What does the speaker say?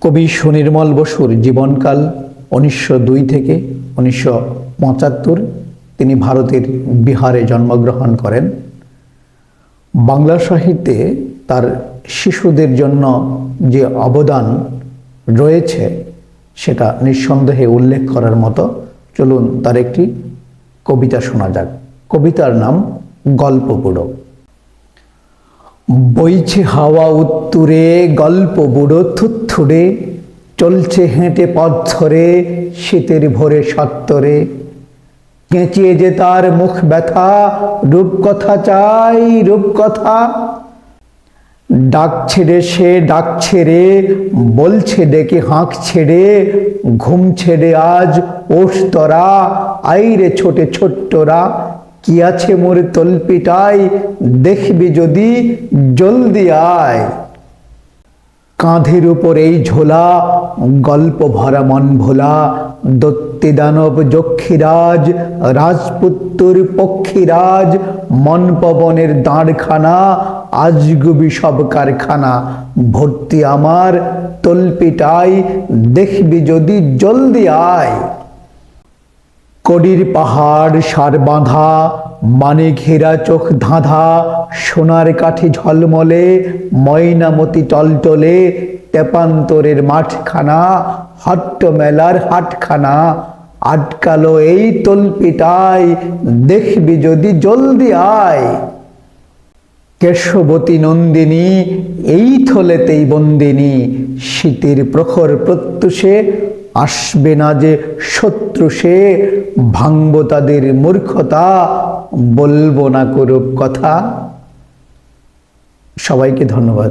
কবি সুনির্মল বসুর জীবনকাল উনিশশো দুই থেকে উনিশশো পঁচাত্তর, তিনি ভারতের বিহারে জন্মগ্রহণ করেন। বাংলা সাহিত্যে তার শিশুদের জন্য যে অবদান রয়েছে, সেটা নিঃসন্দেহে উল্লেখ করার মতো। চলুন তার একটি কবিতা শোনা যাক। কবিতার নাম গল্প বুড়ো বইছে হাওয়া উত্তুরে গল্প বুড়ো থুত্থুরে চলছে হেঁটে পথ ধরে, শীতের ভোরে সত্তরে। কেঁচিয়ে যে তার মুখ ব্যথা, রূপকথা চাই, রূপকথা। ডাক ছেড়ে সে ডাক ছেড়ে, বলছে ডেকে হাঁক ছেড়ে, ঘুম ছেড়ে আজ ওঠ তরা, আইরে ছোটে ছোট্টরা, কি আছে মোর তলপিটাই দেখবি যদি জলদি আয়। কাঁধের উপর এই ঝোলা, গল্প ভরা মন ভোলা। দত্তি দানব যক্ষীরাজ, রাজপুত্তর পক্ষীরাজ, মন পবনের দাঁড়খানা, আজগুবি সব কারখানা। ভর্তি আমার, তলপিটাই, দেখবি যদি জলদি আয়। কডির পাহাড় সার বাঁধা মানে ঘেরা চোখ ধাঁধা, সোনার কাঠি ঝলমলে, ময়নামতি টলটলে তেপান্তরের মাঠখানা হট্ট মেলার হাটখানা। আটকালো এই তলপিটাই দেখবি যদি জলদি আয়। কেশবতী নন্দিনী, এই থলেতেই বন্দিনী। শীতের প্রখর প্রত্যুষে, আসবে না যে শত্রু সে ভাঙব তাদের মূর্খতা বলব না করুক কথা। সবাইকে ধন্যবাদ।